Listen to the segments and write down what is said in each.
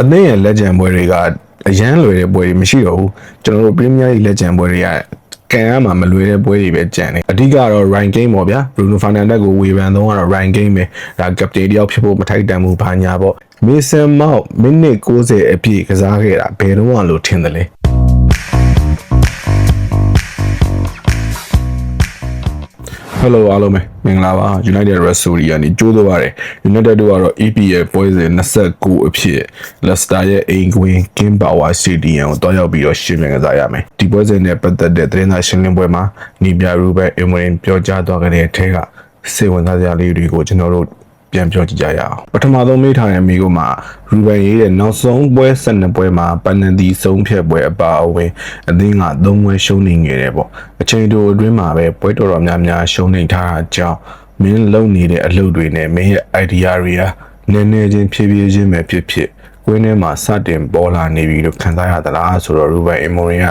အသင်းရဲ့လက်ကျန်ပွဲတွေကအရန်လွယ်တဲ့ပွဲတွေမရှိတော့ဘူးကျွန်တော်တို့ Premier League လက်ကျန်ပွဲတွေကကန်ရမှာမလွယ်တဲ့ပွဲတွေပဲကြံနေအဓိကတော့ rank game ပေါ့ဗျာ Bruno Fernandes ကိုဝေဖန်တော့ကတော့ rank game ပဲဒါ captain တယောက်ဖြစ်ဖို့မထိုက်တန်ဘူးဘာညာပေါ့ Mason Mount မိနစ်60အပြည့်ကစားခဲ့တာဘယ်တော့မှလို့ထင်တယ်လေ Hello အားလုံးပဲမင်္ဂလာပါ United Rhapsody ကနေကြိုးစားပါတယ် United တို့ကတော့ EPL ပွဲစဉ်29အဖြစ် Leicester ရဲ့အိမ်ကွင်း King Power Stadium ကိုတွားရောက်ပြီးတော့ရှင်းပြကစားရမယ်ဒီပွဲစဉ်နဲ့ပတ်သက်တဲ့သတင်းစာရှင်းလင်းပွဲမှာနီပြရူဘယ်အမရင်ပြောကြားသွားတဲ့အထက်ကစိတ်ဝင်စားစရာလေးတွေကိုကျွန်တော်တို့ ပြန်ပြောကြည့်ကြရအောင်ပထမဆုံးမေးထားတဲ့မိကုမှာရူဘန်ရေးတဲ့နောက်ဆုံးပွဲ12ပွဲမှာပန်နန်တီဆုံးဖြတ်ပွဲအပါအဝင်အသင်းက3ပွဲရှုံးနေငယ်တယ်ပေါ့အချိန်တိုအတွင်းမှာပဲပွဲတော်တော်များများရှုံးနေထားတာကြောင့်မင်းလုံနေတဲ့အလုပ်တွေနဲ့မင်းရဲ့ idea တွေကနည်းနည်းချင်းဖြည်းဖြည်းချင်းပဲဖြစ်ဖြစ်ကွင်းထဲမှာစတင်ပေါ်လာနေပြီလို့ခံစားရသလားဆိုတော့ရူဘန်အီမိုရင်က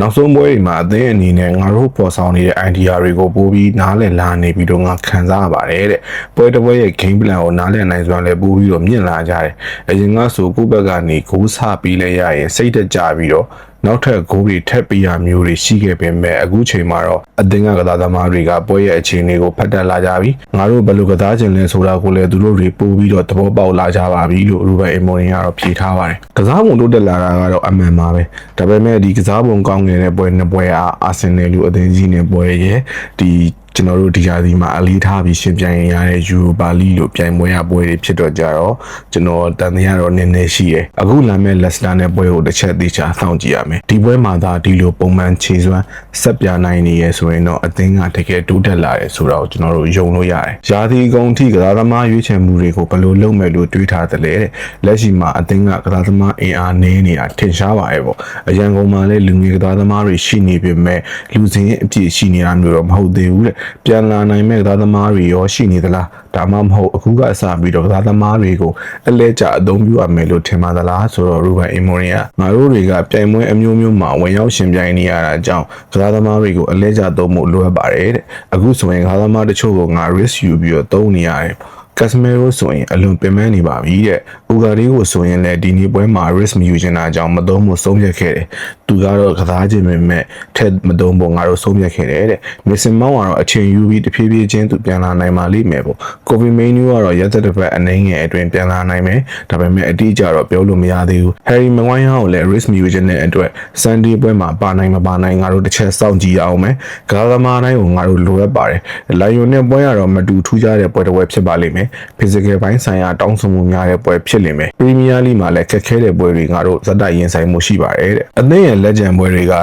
နောက်ဆုံးပွဲတွေမှာအသင်းအနေနဲ့ငါတို့ပေါ်ဆောင်နေတဲ့ idea တွေကိုပို့ပြီးနားလည်လာနေပြီးတော့ငါခံစားရပါတယ်တဲ့ပွဲတစ်ပွဲရဲ့ game plan ကိုနားလည်နိုင်စွာလည်းပို့ပြီးတော့မြင့်လာကြတယ်အရင်ကဆိုကိုယ့်ဘက်ကနေဂိုးဆပြီးလဲရရင်စိတ်တကြပြီးတော့ နောက်ထပ်ဂိုးတွေထပ်ပြရမျိုးတွေရှိခဲ့ပေမဲ့အခုချိန်မှာတော့အသင်းကကစားသမားတွေကပွဲရဲ့အခြေအနေကိုဖတ်တက်လာကြပြီငါတို့ဘယ်လိုကစားချင်လဲဆိုတာကိုလည်းသူတို့တွေပို့ပြီးတော့သဘောပေါက်လာကြပါပြီလို့ရူဘန်အီမိုရင်ကတော့ဖြေထားပါတယ်ကစားပုံတိုးတက်လာတာကတော့အမှန်ပါပဲဒါပေမဲ့ဒီကစားပုံကောင်းနေတဲ့ပွဲနှစ်ပွဲအားအာဆင်နယ်လူအသင်းကြီးနဲ့ပွဲရဲ့ဒီ ကျွန်တော်တို့ဒီရာသီမှာအလေးထားပြီးရှင်ပြိုင်ရတဲ့ယူရိုပါလီလို့ပြိုင်ပွဲရပွဲတွေဖြစ်တော့ကြတော့ကျွန်တော်တန်တရားတော့နည်းနည်းရှိတယ်အခုလာမဲ့လက်စတာနဲ့ပွဲကိုတစ်ချက်သေးချာစောင့်ကြည့်ရမယ်ဒီပွဲမှာသာဒီလိုပုံမှန်ခြေစွမ်းဆက်ပြနိုင်နေရဆိုရင်တော့အသင်းကတကယ်တိုးတက်လာတယ်ဆိုတော့ကျွန်တော်တို့ယုံလို့ရတယ်ရာသီကုန်ထိကစားသမားရွေးချယ်မှုတွေကိုဘယ်လိုလုပ်မယ်လို့တွေးထားတယ်လဲတဲ့လက်ရှိမှာအသင်းကကစားသမားအင်အားနည်းနေတာထင်ရှားပါရဲ့ပေါ့အရန်ကုန်မှာလည်းလူငယ်ကစားသမားတွေရှိနေပေမဲ့လူစင်းရဲ့အပြည့်ရှိနေတာမျိုးတော့မဟုတ်သေးဘူးတဲ့ပြန်လာနိုင်မဲ့ကစားသမားတွေရောရှိနေသလားဒါမှမဟုတ်အခုကအစပြီးတော့ကစားသမားတွေကိုအလဲကျအသုံးပြုရမယ်လို့ထင်ပါသလားဆိုတော့ရူဘန်အီမိုရီကငါတို့တွေကပြိုင်ပွဲအမျိုးမျိုးမှာဝင်ရောက်ရှင်ပြိုင်နေရတာကြောင့်ကစားသမားတွေကိုအလဲကျသုံးဖို့လိုအပ်ပါတယ်တဲ့အခုဆိုရင်ကစားသမားတချို့ကငါ risk ယူပြီးတော့သုံးနေရတယ် ကက်စမီရိုဆိုရင်အလွန်ပင်ပန်းနေပါပြီတဲ့။ဘူဂါရီကိုဆိုရင်လည်းဒီနေ့ပွဲမှာ risk မယူချင်တာကြောင့်မသုံးဖို့ဆုံးဖြတ်ခဲ့တယ်။သူကတော့ကစားခြင်းပဲမဲ့ထက်မသုံးဖို့ငါတို့ဆုံးဖြတ်ခဲ့တယ်တဲ့။မစ်ဆင်မောင်းကတော့အချိန်ယူပြီးတဖြည်းဖြည်းချင်းသူပြန်လာနိုင်ပါလိမ့်မယ်ပေါ့။ကိုဗီမင်းနူးကတော့ရက်သက်တစ်ပတ်အနေငယ်အတွင်းပြန်လာနိုင်မယ်။ဒါပေမဲ့အတိအကျတော့ပြောလို့မရသေးဘူး။ Harry Maguire ကိုလည်း risk မယူချင်တဲ့အတွက် Sunday ပွဲမှာပါနိုင်မပါနိုင်ငါတို့တစ်ချက်စောင့်ကြည့်အောင်မယ်။ကစားသမားတိုင်းကိုငါတို့လိုအပ်ပါတယ်။လိုင်ယွန်နဲ့ပွဲကတော့မတူထူးခြားတဲ့ပွဲတစ်ပွဲဖြစ်ပါလိမ့်မယ်။ physical ဘိုင်းဆိုင်ရာတောင်းဆိုမှုများတဲ့ပွဲဖြစ်လိမ့်မယ်။ Premier League မှာလည်းခက်ခဲတဲ့ပွဲတွေငါတို့ဇက်တိုက်ရင်ဆိုင်မှုရှိပါတယ်တဲ့အသင်းရဲ့လက်ကျန်ပွဲတွေက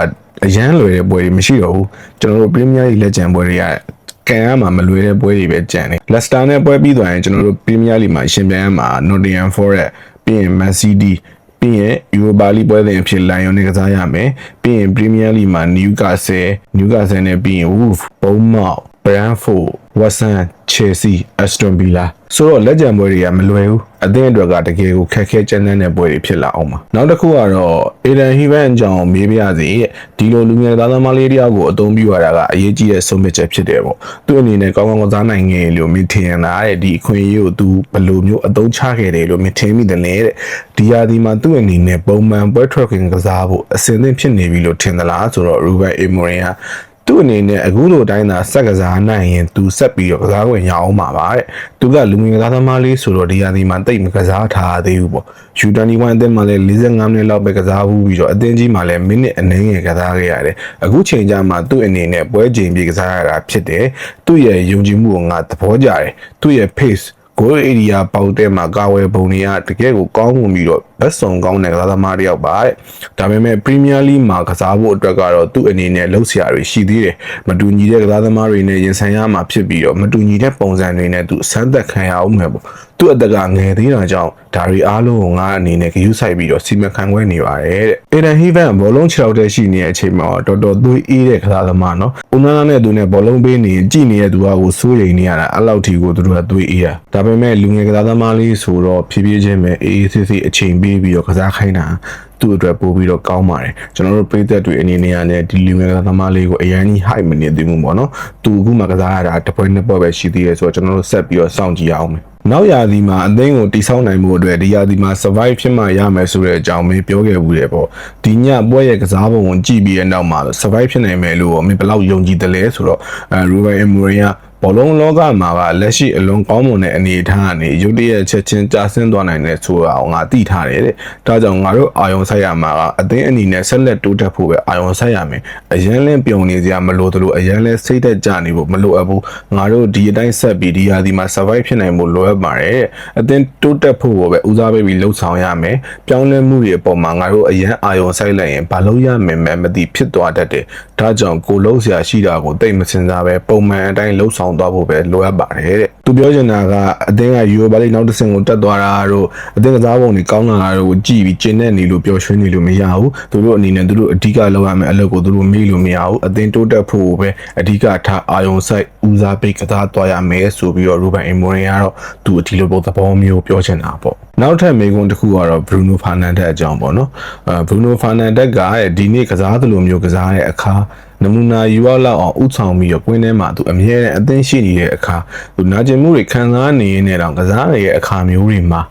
အရန်လွယ်တဲ့ပွဲတွေမရှိတော့ဘူးကျွန်တော်တို့ Premier League လက်ကျန်ပွဲတွေကကန်ရမှာမလွယ်တဲ့ပွဲတွေပဲကြံနေ။ Leicester နဲ့ပွဲပြီးသွားရင်ကျွန်တော်တို့ Premier League မှာရှင်ပြိုင်ရမှာ Nottingham Forest ပြီးရင် Man City ပြီးရင် Europa League ပွဲစဉ်အဖြစ် Lion နဲ့ကစားရမယ်ပြီးရင် Premier League မှာ Newcastle Newcastle နဲ့ပြီးရင် Wolves Bournemouth Brentford Watson Chelsea Aston Villa ဆိုတော့လက်ကျန်ပွဲတွေကမလွယ်ဘူးအသင်းအတွက်ကတကယ်ကိုခက်ခဲကြမ်းတမ်းတဲ့ပွဲတွေဖြစ်လာအောင်ပါနောက်တစ်ခုကတော့ Eden Heaven အကြောင်းမေးပြရစီဒီလိုလူငယ်သားသမားလေးတယောက်ကိုအသုံးပြုရတာကအရေးကြီးတဲ့ဆုံးဖြတ်ချက်ဖြစ်တယ်ပေါ့သူ့အနေနဲ့ကောင်းကောင်းကစားနိုင်ခဲ့လို့မင်းထင်ရတာတဲ့ဒီအခွင့်အရေးကိုသူဘယ်လိုမျိုးအသုံးချခဲ့တယ်လို့မင်းထင်မိတယ်လေတဲ့ဒီဟာဒီမှာသူ့အနေနဲ့ပုံမှန်ပွဲထွက်ခင်ကစားဖို့အဆင်သင့်ဖြစ်နေပြီလို့ထင်သလားဆိုတော့ Ruben Amorim က သူ့အနေနဲ့အခုလိုတိုင်းသာစက်ကစားနိုင်ရင်သူဆက်ပြီးတော့ကစားခွင့်ရအောင်ပါပါတဲ့သူကလူငယ်ကစားသမားလေးဆိုတော့ဒီဟာဒီမှာတိတ်မကစားထားသေးဘူးပေါ့ U21 အသင်းမှာလည်း45မိနစ်လောက်ပဲကစားဘူးပြီးတော့အသင်းကြီးမှာလည်းမိနစ်အနည်းငယ်ကစားခဲ့ရတယ်အခုချိန်ကျမှသူ့အနေနဲ့ပွဲချိန်ပြေကစားရတာဖြစ်တယ်သူ့ရဲ့ယုံကြည်မှုကိုငါသဘောကျတယ်သူ့ရဲ့ pace ကိုယ်ဧရိယာပေါက်တဲ့မှာကာဝယ်ပုံတွေကတကယ်ကိုကောင်းမှုပြီးတော့ ဘက်ဆောင်ကောင်းတဲ့ကစားသမားတစ်ယောက်ပါတဲ့ဒါပေမဲ့ Premier League မှာကစားဖို့အတွက်ကတော့သူ့အနေနဲ့လှုပ်ရှားတွေရှိသေးတယ်မတူညီတဲ့ကစားသမားတွေနဲ့ရင်ဆိုင်ရမှာဖြစ်ပြီးတော့မတူညီတဲ့ပုံစံတွေနဲ့သူဆန်းသက်ခံရအောင်မယ်ပေါ့သူ့အသက်ကငယ်သေးတာကြောင့်ဒါတွေအားလုံးကိုငါအနေနဲ့ဂရုစိုက်ပြီးတော့စီမံခန့်ခွဲနေပါတယ်တဲ့။ Eden Heaven ဘောလုံး6ရောက်တဲ့ရှိနေတဲ့အချိန်မှာတော်တော်သွေးအေးတဲ့ကစားသမားနော်။ဦးနာနာနဲ့သူနဲ့ဘောလုံးပေးနေကြည့်နေတဲ့သူကကိုစိုးရိမ်နေရတာအဲ့လောက်ထိကိုသူတို့ကသွေးအေးရ။ဒါပေမဲ့လူငယ်ကစားသမားလေးဆိုတော့ဖြည်းဖြည်းချင်းပဲအေးအေးဆေးဆေးအချိန်ပေးပြီးတော့ကစားခိုင်းတာသူ့အတွက်ပို့ပြီးတော့ကောင်းပါတယ်ကျွန်တော်တို့ပြည်သက်တွေအနေနဲ့ကနေဒီလူငယ်ကသမားလေးကိုအရန်ကြီး hype မနေသေးဘူးပေါ့နော်သူအခုမှကစားရတာတစ်ပွဲနှစ်ပွဲပဲရှိသေးတယ်ဆိုတော့ကျွန်တော်တို့ဆက်ပြီးတော့စောင့်ကြည့်အောင်မယ်နောက်ရာသီမှာအသင်းကိုတိဆောက်နိုင်မှုအတွက်ဒီရာသီမှာ survive ဖြစ်မှရမယ်ဆိုတဲ့အကြောင်းမင်းပြောခဲ့ဘူးတယ်ပေါ့ဒီညပွဲရဲ့ကစားပုံကိုကြည့်ပြီးတဲ့နောက်မှာ survive ဖြစ်နိုင်မယ်လို့မင်းဘယ်လောက်ယုံကြည်တယ်လဲဆိုတော့အဲ Ruben Amorim က ဘောလုံးလောကမှာကလက်ရှိအလွန်ကောင်းမွန်တဲ့အနေအထားကနေရုတ်တရက်ချက်ချင်းကြာဆင်းသွားနိုင်တဲ့ဆိုတာကိုငါသိထားတယ်တဲ့။ဒါကြောင့်ငါတို့အာယုံဆိုင်ရမှာကအသင်းအနေနဲ့ဆက်လက်တိုးတက်ဖို့ပဲအာယုံဆိုင်ရမယ်။အရန်လင်းပြုံနေစရာမလိုသလိုအရန်လဲစိတ်သက်ကြနေဖို့မလိုအပ်ဘူး။ငါတို့ဒီအတိုင်းဆက်ပြီးဒီရာဒီမှာ survive ဖြစ်နိုင်ဖို့လိုအပ်ပါတယ်တဲ့။အသင်းတိုးတက်ဖို့ကိုပဲဦးစားပေးပြီးလှုပ်ဆောင်ရမယ်။ပြောင်းလဲမှုတွေအပေါ်မှာငါတို့အရန်အာယုံဆိုင်လိုက်ရင်ဘာလို့ရမယ်မဲမသိဖြစ်သွားတတ်တယ်။ဒါကြောင့်ကိုလုံးစရာရှိတာကိုတိတ်မစင်စားပဲပုံမှန်အတိုင်းလှုပ်ဆောင်သွားဖို့ပဲလိုအပ်ပါတယ်တဲ့သူပြောချင်တာကအသင်းကယူရိုပါလိနောက်တစ်ဆင့်ကိုတက်သွားတာတို့အသင်းကစားပုံတွေကောင်းလာတာတို့ကိုကြည့်ပြီးကျင်းတဲ့နေလို့ပျော်ရွှင်နေလို့မရဘူးသူတို့အနေနဲ့သူတို့အဓိကလုပ်ရမယ့်အလုပ်ကိုသူတို့မေ့လို့မရဘူးအသင်းတိုးတက်ဖို့ပဲအဓိကထားအာယုံဆိုင်ဦးစားပေးကစားသွားရမယ်ဆိုပြီးတော့ရူဘန်အီမိုရင်ကတော့သူအဒီလိုပုံသဘောမျိုးပြောချင်တာပေါ့နောက်ထပ်မေးခွန်းတစ်ခုကတော့ Bruno Fernandes အကြောင်းပေါ့နော်အဲ Bruno Fernandes ကဒီနေ့ကစားသလိုမျိုးကစားတဲ့အခါ နမူနာယူရလောက်အောင်ဥဆောင်ပြီးတော့ကွင်းထဲမှာသူအမြဲတမ်းအသင်းရှိနေတဲ့အခါသူနာကျင်မှုတွေခံစားနေရတဲ့တောင်ကစားနေတဲ့အခါမျိုးတွေမှာ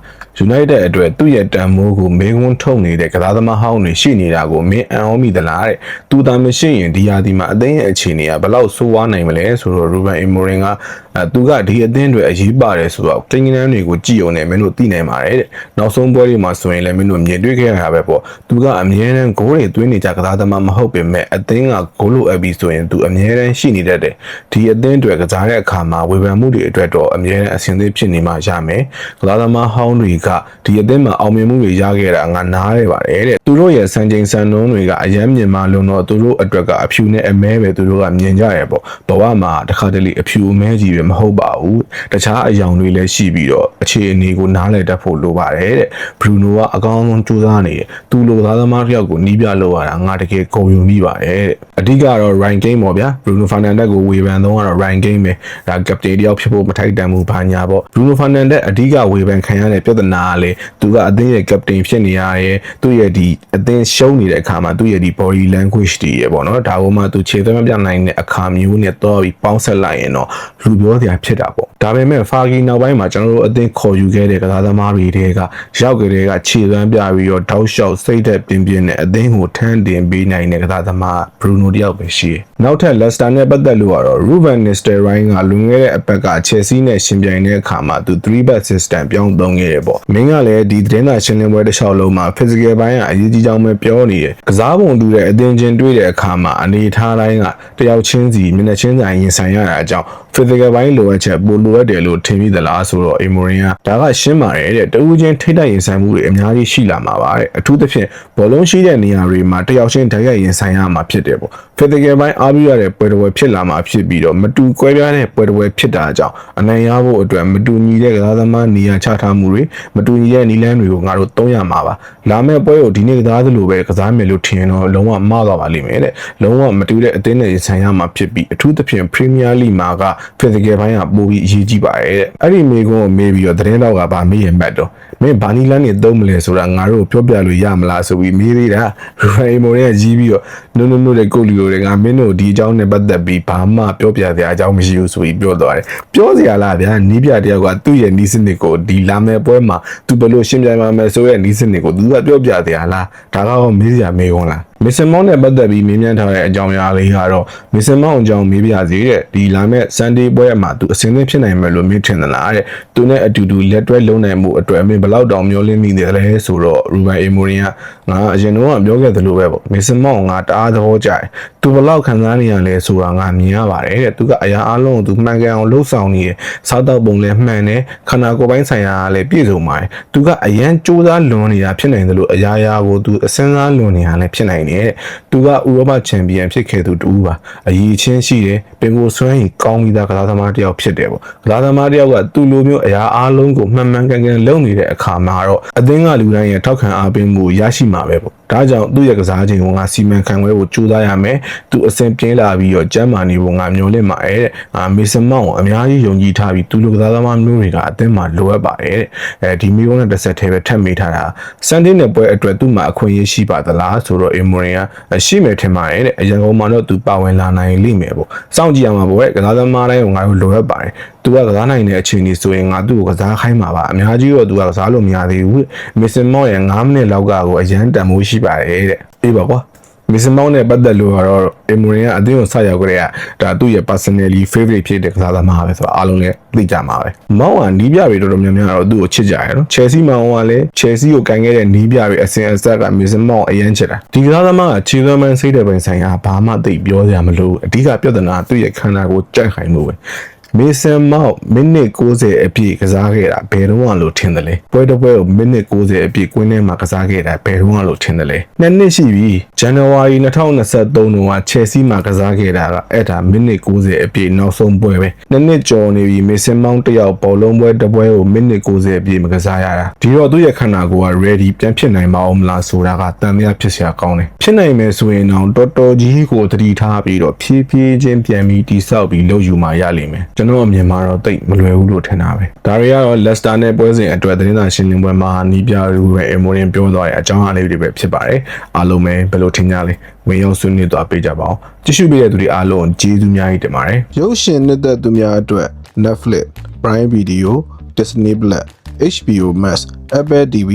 United အတွက်သူ့ရဲ့တန်မိုးကိုမေကွန်းထုတ်နေတဲ့ကစားသမားဟောင်းတွေရှိနေတာကိုမင်းအံ့ဩမိသလားတဲ့သူသာမရှိရင်ဒီယာဒီမှာအသင်းရဲ့အခြေအနေကဘယ်လောက်ဆိုးဝါးနိုင်မလဲဆိုတော့ Ruben Amorim ကအဲသူကဒီအသင်းတွေအရေးပါတယ်ဆိုတော့တင်းကန်းတွေကိုကြည့်အောင်နဲ့မင်းတို့သိနိုင်ပါတယ်တဲ့နောက်ဆုံးပွဲတွေမှာဆိုရင်လည်းမင်းတို့မြင်တွေ့ခဲ့ရတာပဲပေါ့သူကအမြဲတမ်းဂိုးတွေသွင်းနေကြကစားသမားမဟုတ်ပေမဲ့အသင်းကဂိုးလိုအပ်ပြီးဆိုရင်သူအမြဲတမ်းရှိနေတတ်တယ်ဒီအသင်းတွေကစားတဲ့အခါမှာဝေဖန်မှုတွေအတွက်တော့အမြဲတမ်းအဆင်သင့်ဖြစ်နေမှရမယ်ကစားသမားဟောင်းတွေကဒီအသင်းမှာအောင်မြင်မှုတွေရခဲ့တာငါနားရပါတယ်တဲ့သူတို့ရဲ့စံချိန်စံနှုန်းတွေကအယမ်းမြင်မှလုံးတော့သူတို့အတွက်ကအဖြူနဲ့အမဲပဲသူတို့ကမြင်ကြရပေါ့ဘဝမှာတစ်ခါတလေအဖြူအမဲကြီးပဲမဟုတ်ပါဘူးတခြားအယောင်တွေလည်းရှိပြီးတော့အခြေအနေကိုနားလည်တတ်ဖို့လိုပါတယ်တဲ့ဘရူနိုကအကောင်းဆုံးကြိုးစားနေတယ်သူလိုသားသမားတစ်ယောက်ကိုနီးပြလို့ရတာငါတကယ်ဂုဏ်ယူမိပါတယ်တဲ့အဓိကတော့ Ryan Game ပေါ့ဗျာဘရူနိုဖာနန်ဒက်ကိုဝေဖန်တော့ကတော့ Ryan Game ပဲဒါကပတိန်တယောက်ဖြစ်ဖို့မထိုက်တန်ဘူးဘာညာပေါ့ဘရူနိုဖာနန်ဒက်အဓိကဝေဖန်ခံရတဲ့ပြဿနာကလေသူကအသင်းရဲ့ကပတိန်ဖြစ်နေရရဲ့သူ့ရဲ့ဒီအသင်းရှုံးနေတဲ့အခါမှာသူ့ရဲ့ဒီ body language တွေရေပေါ့နော်ဒါကမှသူခြေသွင်းမပြနိုင်တဲ့အခါမျိုးနဲ့တော့ပြီးပေါင်းဆက်လိုက်ရင်တော့လူပြောစရာဖြစ်တာပေါ့ဒါပေမဲ့ဖာဂီနောက်ပိုင်းမှာကျွန်တော်တို့အသင်းခေါ်ယူခဲ့တဲ့ကစားသမားတွေတွေကရောက်ကြတဲ့ကခြေသွမ်းပြပြီးတော့တောက်လျှောက်စိတ်သက်ပြင်းပြင်းနဲ့အသင်းကိုထမ်းတင်ပေးနိုင်တဲ့ကစားသမားဘရူနိုတယောက်ပဲရှိတယ်နောက်ထပ်လက်စတာနဲ့ပတ်သက်လို့ကတော့ Ruben Nistelrooy ကလွန်ခဲ့တဲ့အပတ်က Chelsea နဲ့ရှင်ပြိုင်တဲ့အခါမှာသူ3 back system ပြောင်းသုံးခဲ့တယ်ပေါ့မင်းကလည်းဒီသတင်းစာရှင်းလင်းပွဲတစ်လျှောက်လုံးမှာ physical ဘိုင်းကအရေးကြီးကြောင်းပဲပြောနေတယ်ကစားပုံတူတဲ့အသင်းချင်းတွေ့တဲ့အခါမှာအနေထားတိုင်းကတယောက်ချင်းစီမျက်နှာချင်းဆိုင်ရင်ဆိုင်ရတာအကြောင်း physical ဘိုင်းလိုအပ်ချက်ပိုလိုအပ်တယ်လို့ထင်မိသလားဆိုတော့ Amorim ကဒါကရှင်းပါတယ်တဲ့တဦးချင်းထိတိုက်ရင်ဆိုင်မှုတွေအများကြီးရှိလာမှာပါတဲ့အထူးသဖြင့်ဘောလုံးရှိတဲ့နေရာတွေမှာတယောက်ချင်းဓာတ်ရိုက်ရင်ဆိုင်ရမှာဖြစ်တယ်ပေါ့ physical ဘိုင်းအားပြုရတဲ့ပွဲတော်ဖြစ်လာမှာဖြစ်ပြီးတော့မတူကွဲပြားတဲ့ပွဲတော်ဖြစ်တာကြောင့်အနိုင်ရဖို့အတွက်မတူညီတဲ့ကစားသမားနေရာချထားမှုတွေမတူညီတဲ့နီလန်းတွေကိုငါတို့သုံးရမှာပါလာမယ့်ပွဲကိုဒီနေ့ကစားသလိုပဲကစားမယ်လို့ထင်ရင်တော့လုံးဝမှားသွားပါလိမ့်မယ်တဲ့လုံးဝမတူတဲ့အသင်းနဲ့ရင်ဆိုင်ရမှာဖြစ်ပြီးအထူးသဖြင့် Premier League မှာက physical ဘိုင်းကပိုပြီးအရေးကြီးပါတယ်တဲ့အဲ့ဒီမိကုန်းကိုမေးပြီးတော့သတင်းတော့ကဗာမေးရမှတ်တော့မင်းဘာနီလန်းနေသုံးမလဲဆိုတာငါတို့ပြောပြလို့ရမလားဆိုပြီးမေးသေးတာရိုင်မိုရဲ့ကြီးပြီးတော့နုနုနုတဲ့ကိုလီလိုတွေကငါမင်းတို့ဒီအကြောင်းနဲ့ပတ်သက်ပြီးဘာမှပြောပြစရာအကြောင်းမရှိဘူးဆိုပြီးပြောသွားတယ်ပြောစရာလားဗျာနီးပြတယောက်ကသူ့ရဲ့နီးစနစ်ကိုဒီလာမယ်ပွဲမှာသူဘယ်လိုရှင်းပြမှာမယ်ဆိုရဲ့နီးစနစ်ကိုသူကပြောပြစရာလားဒါကတော့မေးစရာမေးခွန်းလား မစ်ဆန်မောင်းနဲ့ပတ်သက်ပြီးမေးမြန်းထားတဲ့အကြောင်းအရာလေးကတော့မစ်ဆန်မောင်းအကြောင်းမေးပြစီတဲ့ဒီလာမဲ့ Sunday ပွဲမှာသူအစင်းသင်းဖြစ်နိုင်မယ်လို့မင်းထင်သလားတဲ့သူနဲ့အတူတူလက်တွဲလုံးနိုင်မှုအတွက်မင်းဘယ်လောက်တောင်မျှော်လင့်မိနေတယ်လဲဆိုတော့ရူဘန်အေမိုရင်ကငါအရင်တော့ပြောခဲ့သလိုပဲပေါ့မစ်ဆန်မောင်းကတအားသဘောကျတယ်သူဘယ်လောက်ခံစားနေရလဲဆိုတာငါမြင်ရပါတယ်တဲ့သူကအရာအလုံးကိုသူမှန်ကန်အောင်လှုပ်ဆောင်နေရစားတော့ပုံလည်းမှန်တယ်ခန္ဓာကိုယ်ပိုင်းဆိုင်ရာကလည်းပြည့်စုံပါတယ်သူကအရန်စူးစမ်းလွန်နေတာဖြစ်နိုင်တယ်လို့အရာရာကိုသူအစင်းစားလွန်နေတာလည်းဖြစ်နိုင်တယ်သူကဥရောပချန်ပီယံဖြစ်ခဲ့သူတူပါအရေးချင်းရှိတယ်ပင်ကိုစွမ်းရည်ကောင်းပြီးသားကစားသမားတစ်ယောက်ဖြစ်တယ်ပေါ့ကစားသမားတစ်ယောက်ကသူ့လိုမျိုးအရာအားလုံးကိုမှန်မှန်ကန်ကန်လုပ်နေတဲ့အခါမှာတော့အသင်းကလူတိုင်းရဲ့ထောက်ခံအားပေးမှုရရှိမှာပဲပေါ့ ဒါကြောင့်သူ့ရဲ့ကစားချိန်ကိုငါစီမံခန့်ခွဲဖို့ကြိုးစားရမယ်သူအစဉ်ပြင်းလာပြီးတော့ကျမ်းမာနေဖို့ငါမျှော်လင့်ပါတယ်တဲ့အာမေဆန်မောင်ကိုအများကြီးယုံကြည်ထားပြီးသူလူကစားသမားမျိုးတွေကအသင်းမှာလိုအပ်ပါတယ်တဲ့အဲဒီမီယိုနဲ့တစ်ဆက်တည်းပဲထပ်မိထားတာစန်တင်းနဲ့ပွဲအတွက်သူ့မှာအခွင့်အရေးရှိပါသလားဆိုတော့အီမိုရင်ကရှိမယ်ထင်ပါတယ်တဲ့အရန်ကုန်မှာတော့သူပါဝင်လာနိုင်လိမ့်မယ်ပေါ့စောင့်ကြည့်ရမှာပေါ့တဲ့ကစားသမားတိုင်းကိုငါတို့လိုအပ်ပါတယ်သူကကစားနိုင်တဲ့အခြေအနေဆိုရင်ငါသူ့ကိုကစားခိုင်းမှာပါအများကြီးတော့သူကကစားလို့မရသေးဘူးမစ်ဆန်မော့ရဲ့9မိနစ်လောက်ကကိုအရန်တန်မိုးရှိပါတယ်တဲ့အေးပါကွာမစ်ဆန်မော့နဲ့ပတ်သက်လို့ကတော့အီမိုရင်ကအသင်းကိုဆက်ရောက်ကြတဲ့ကဒါသူ့ရဲ့ personally favorite ဖြစ်တဲ့ကစားသမားပဲဆိုတော့အားလုံးလည်းသိကြမှာပဲမောင်ကနီးပြတွေတော်တော်များများတော့သူ့ကိုချစ်ကြတယ်နော် Chelsea မောင်ကလည်း Chelsea ကိုကန်ခဲ့တဲ့နီးပြတွေအစဉ်အဆက်ကမစ်ဆန်မော့အရန်ချစ်တာဒီကစားသမားကခြေသွမ်းမှန်းစိတ်တဲ့ပိုင်ဆိုင်ရာဘာမှသိပြောစရာမလိုအဓိကပြဿနာသူ့ရဲ့ခန္ဓာကိုယ်ကြိုက်ခိုင်မှုပဲ မေဆန်မောက်မိနစ်60အပြည့်ကစားခဲ့တာဘယ်တော့မှလို့ထင်တယ်လဲပွဲတစ်ပွဲကိုမိနစ်60အပြည့်ကွင်းထဲမှာကစားခဲ့တာဘယ်တော့မှလို့ထင်တယ်လဲနှစ်နှစ်ရှိပြီဇန်နဝါရီ2023တုန်းကချယ်ဆီမှာကစားခဲ့တာကအဲ့ဒါမိနစ်60အပြည့်နောက်ဆုံးပွဲပဲနှစ်နှစ်ကျော်နေပြီမေဆန်မောက်တစ်ယောက်ဘောလုံးပွဲတစ်ပွဲကိုမိနစ်60အပြည့်မကစားရတာဒီတော့သူ့ရဲ့ခန္ဓာကိုယ်က ready ပြန်ဖြစ်နိုင်ပါအောင်မလားဆိုတာကတန်မြတ်ဖြစ်စရာကောင်းတယ်ဖြစ်နိုင်မယ်ဆိုရင်တော့တော်တော်ကြီးကိုသတိထားပြီးတော့ဖြည်းဖြည်းချင်းပြန်ပြီးတိဆောက်ပြီးလုပ်ယူမှရလိမ့်မယ်ကျွန်တော်အမြင်မှာတော့တိတ်မလွယ်ဘူးလို့ထင်တာပဲဒါတွေကတော့ Leicester နဲ့ပွဲစဉ်အတွက်သတင်းစာရှင်းလင်းပွဲမှာနီးပြလူပဲအမိုရင်ပြောသွားတဲ့အကြောင်းအရာလေးတွေပဲဖြစ်ပါတယ်အားလုံးပဲဘယ်လိုထင်ကြလဲဝင်ရောက်ဆွေးနွေးသွားပေးကြပါဦးကြည့်ရှုပေးတဲ့သူတွေအားလုံးကျေးဇူးများကြီးတင်ပါတယ်ရုပ်ရှင်နှစ်သက်သူများအတွက် Netflix, Prime Video, Disney Plus, HBO Max, Apple TV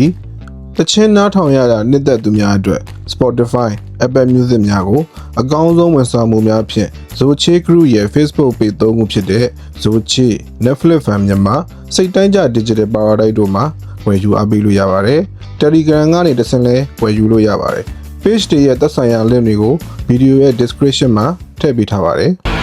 တချင်းနားထောင်ရတာနှစ်သက်သူများအတွက် Spotify, Apple Music များကိုအကောင်းဆုံးဝန်ဆောင်မှုများဖြင့် Zoche Group ရဲ့ Facebook Page သုံးခုဖြစ်တဲ့ Zoche, Netflix Fan မြန်မာစိတ်တိုင်းကြ Digital Paradise တို့မှာဝယ်ယူအားပေးလို့ရပါတယ်။ Telegram ကနေတစ်ဆင့်လဲဝယ်ယူလို့ရပါတယ်။ Page တွေရဲ့သက်ဆိုင်ရာ link တွေကိုဗီဒီယိုရဲ့ description မှာထည့်ပေးထားပါတယ်။